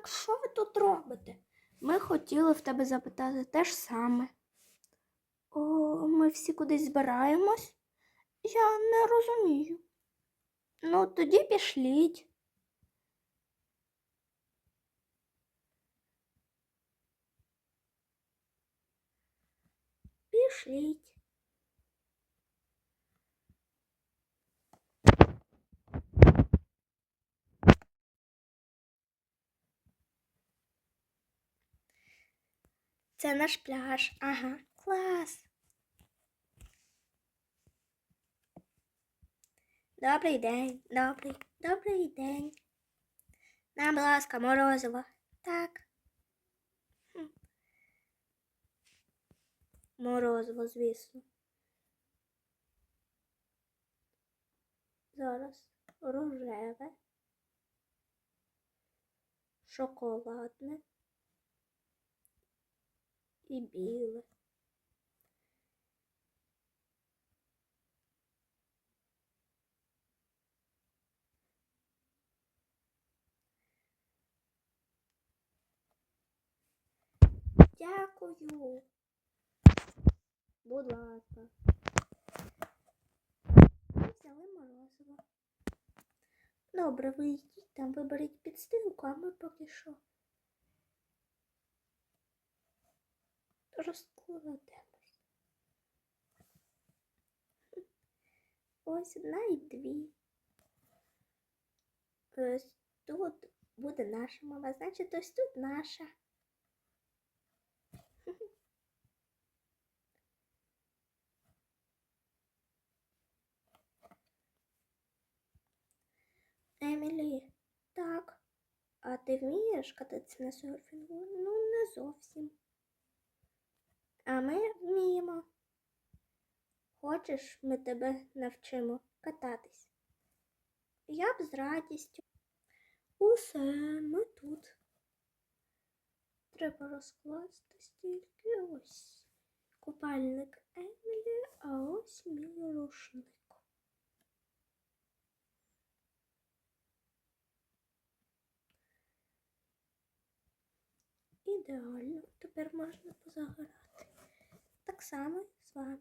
Так що ви тут робите? Ми хотіли в тебе запитати те ж саме. О, ми всі кудись збираємось? Я не розумію. Ну, тоді пішліть. Пішліть. Це наш пляж. Ага, клас. Добрий день, добрий, добрий день. Нам, будь ласка, морозиво. Так. Хм. Морозиво, звісно. Зараз рожеве, шоколадне і біле. Дякую. Будь ласка. Взяли морозиво. Добре, ви йдіть там, виберіть підстилку, а ми поки що розкладемось. Ось одна і дві. Ось тут буде наша мама, значить ось тут наша. Емілі, так. А ти вмієш кататися на серфінгу? Ну, не зовсім. А ми вміємо. Хочеш, ми тебе навчимо кататись? Я б з радістю. Усе, ми тут. Треба розкласти стільки ось. Купальник Емілі, а ось мій рушник. Ідеально, тепер можна позагорати. Так само і з вами.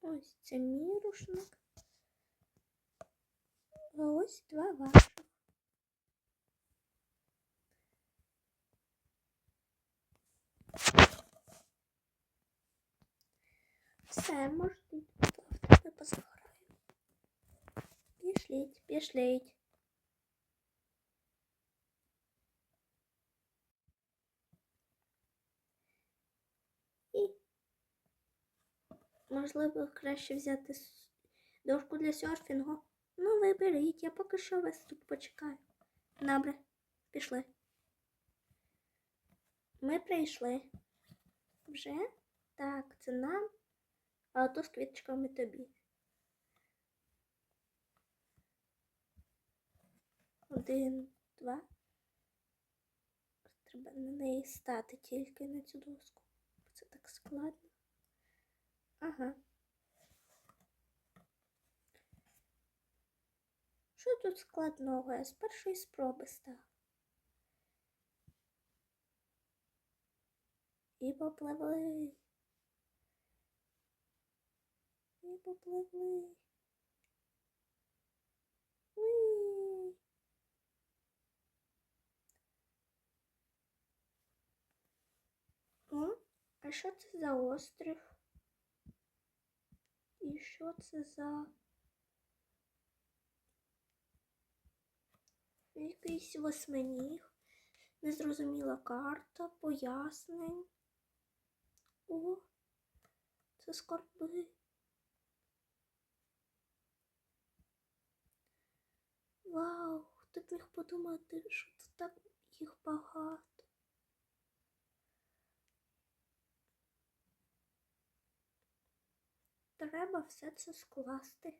Ось це мій рушник. А ось два ваших. Все, можете йти плавати, ми позагораємо. Пішліть, пішліть. Можливо, краще взяти дошку для серфінгу. Ну, виберіть, я поки що вас тут почекаю. Добре, пішли. Ми прийшли. Вже? Так, це нам, а то з квіточками тобі. Один, два. Треба на неї стати тільки на цю доску. Це так складно. Ага. Що тут складного? Я з першої спроби став. І попливли. І попливли. Уї. О, а що це за острів? І що це за якийсь восьминіг? Незрозуміла карта, пояснень. О, це скарби. Вау, хто б міг подумати, що тут так їх багато. треба все це скласти.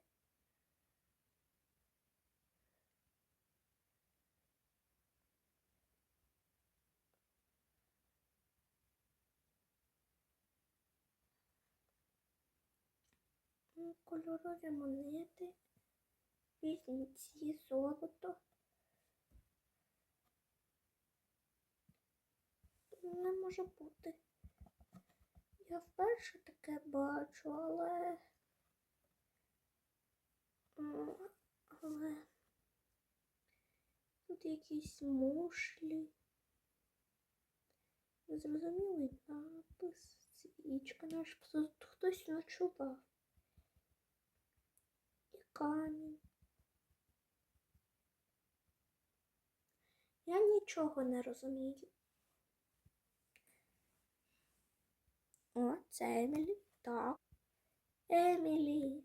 Ну, кольорові монети, різниці, золото. Не може бути. Я вперше таке бачу, але. Але тут якісь мушлі. Незрозумілий напис, свічка наш тут хтось ночував. І камінь. Я нічого не розумію. О, це Емілі. Так. Емілі.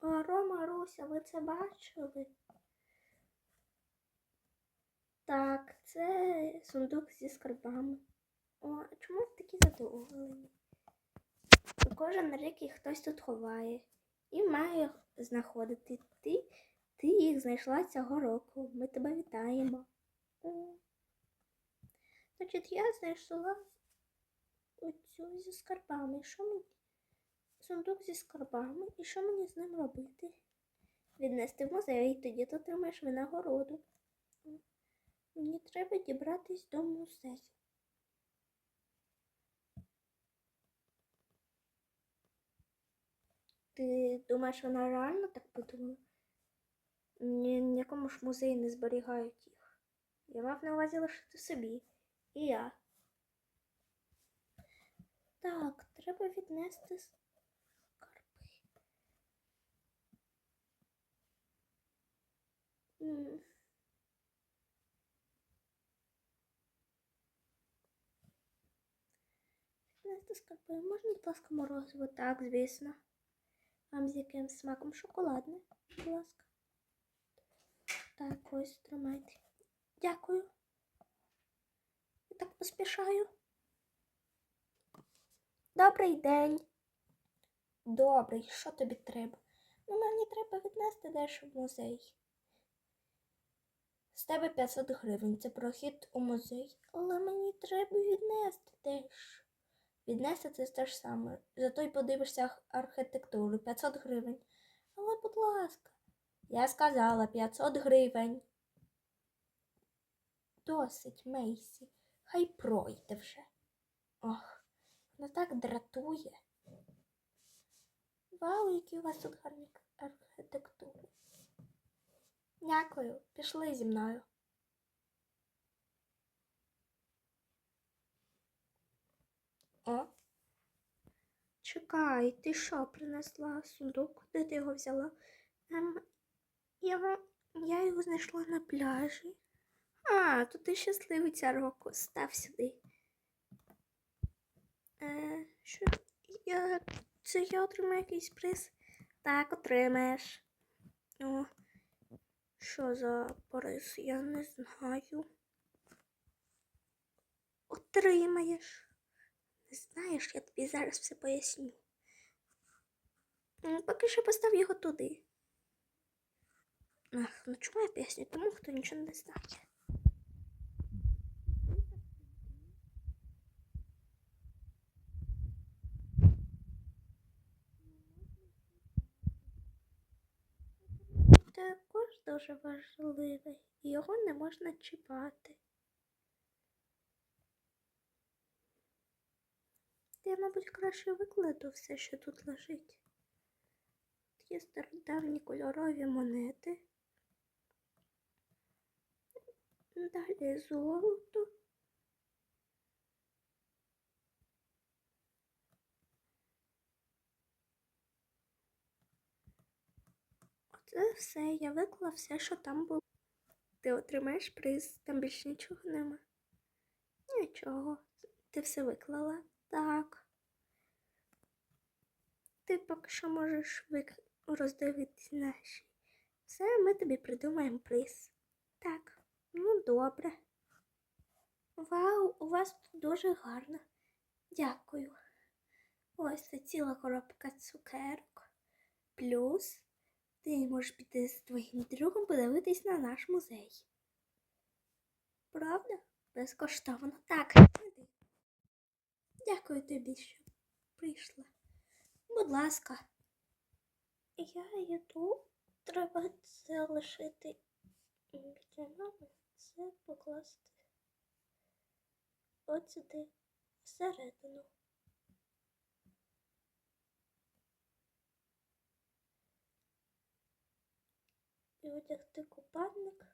О, Рома, Руся, ви це бачили? Так, це сундук зі скарбами. О, чому ви такі задоволені? Кожен рік їх хтось тут ховає і має знаходити. Ти, ти їх знайшла цього року. Ми тебе вітаємо. Значить, я знайшла оцю зі скарбами. Що мені? Сундук зі скарбами. І що мені з ним робити? Віднести в музей, і тоді ти отримаєш винагороду. Мені треба дібратись до музею. Ти думаєш, вона реально так подумала? Ні, в якому ж музеї не зберігають їх. Я мав на увазі лишити собі. І я. Так, треба віднести скарби. Віднести скарби. Можна, будь ласка, морозиво? Так, звісно. Вам з яким смаком шоколадне, будь ласка. Так, ось тримайте. Дякую. Я так поспішаю. Добрий день. Добрий, що тобі треба? Ну, мені треба віднести дещо в музей. З тебе 500 гривень. Це прохід у музей. Але мені треба віднести дещо. Віднести це те ж саме. Зато й подивишся архітектуру 500 гривень. Але, будь ласка, я сказала 500 гривень. Досить, Мейсі. Хай пройде вже. Ох, вона так дратує. Вау, які у вас тут гарні архітектури. Дякую, пішли зі мною. О. Чекай, ти що принесла сундук? Де ти його взяла? Ем, я, я його знайшла на пляжі. А, то ти щасливиця року. Став сюди. Е, що? Я, це я отримаю якийсь приз? Так, отримаєш. О, що за приз? Я не знаю. Отримаєш. Не знаєш, я тобі зараз все поясню. Поки що постав його туди. Ах, ну чому я поясню тому, хто нічого не знає. Дуже важливий. і Його не можна чіпати. Я, мабуть, краще викладу все, що тут лежить. Є стародавні кольорові монети. Далі золото. Оце все. Я виклала все, що там було. Ти отримаєш приз, там більше нічого нема. Нічого. Ти все виклала. Так. Ти поки що можеш вик... роздивитись наші. Все, ми тобі придумаємо приз. Так, ну добре. Вау, у вас тут дуже гарно. Дякую. Ось це ціла коробка цукерок. Плюс ти можеш піти з твоїм другом подивитись на наш музей. Правда? Безкоштовно. Так. Дякую тобі, що прийшла. Будь ласка. Я йду, треба це лишити біля мами, це покласти от всередину. І одягти купальник,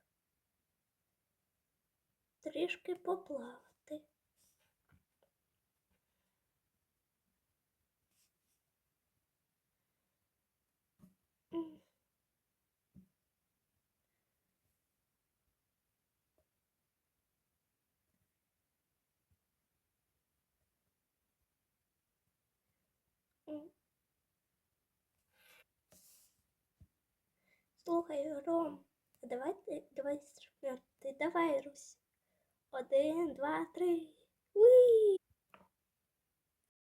трішки поплавати. М. Слухай, Ром, давай ти давай стрибнути. Давай, Русь. Один, два, три. Уї!